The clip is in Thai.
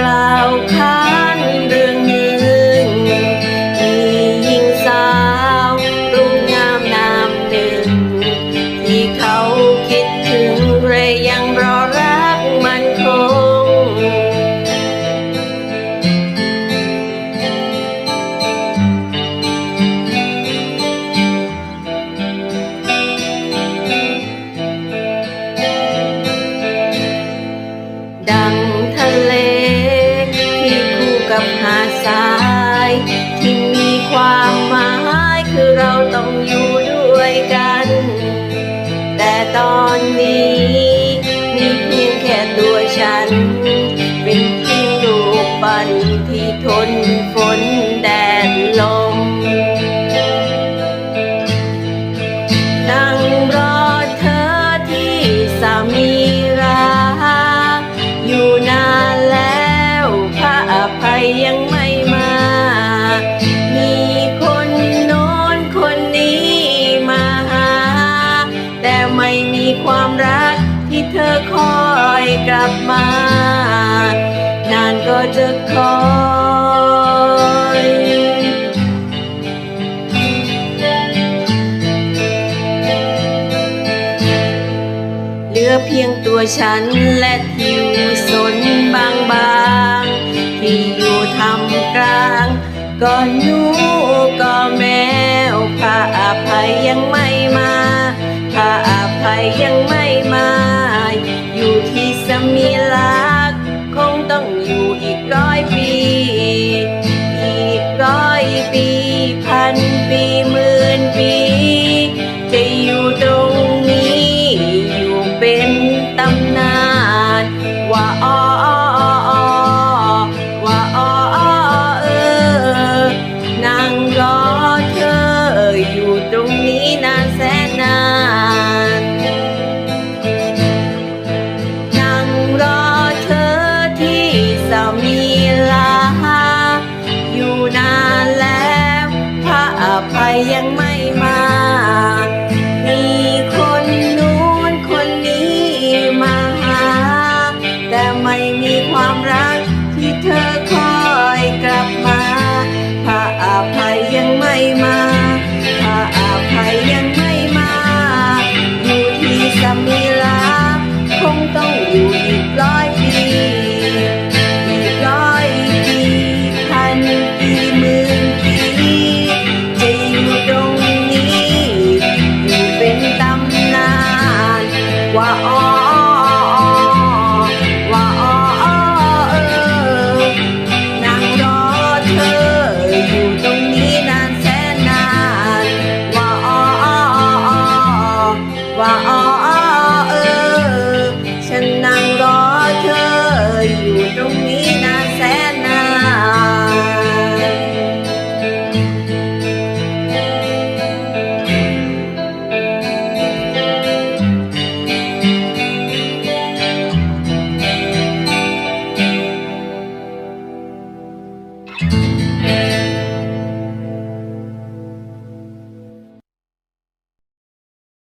กล่าวคา กับหาดทรายที่มีความหมายคือเราต้องอยู่ด้วยกัน แต่ตอนนี้มีเพียงแค่ตัวฉัน เป็นเพียงลูกปั้นที่ทนฝนแดดลม ความรักที่เธอคอยกลับมา นานก็จะคอยเหลือเพียงตัวฉันและทิวสนบางบางๆที่อยู่ทำกลางก็หนูก็แมวพระอภัยยังไม่มา ถ้าอภัยยังไม่มา อยู่ที่สมีลาคงต้องอยู่อีกร้อยปี อีกร้อยปี พันปีหมื่นปี จะอยู่ตรงนี้ อยู่เป็นตำนาน ว่าอ้อ ยังไม่มา มีคนนู้นคนนี้มาหา แต่ไม่มีความรักที่เธอคอยกลับมาพระอภัยยังไม่มา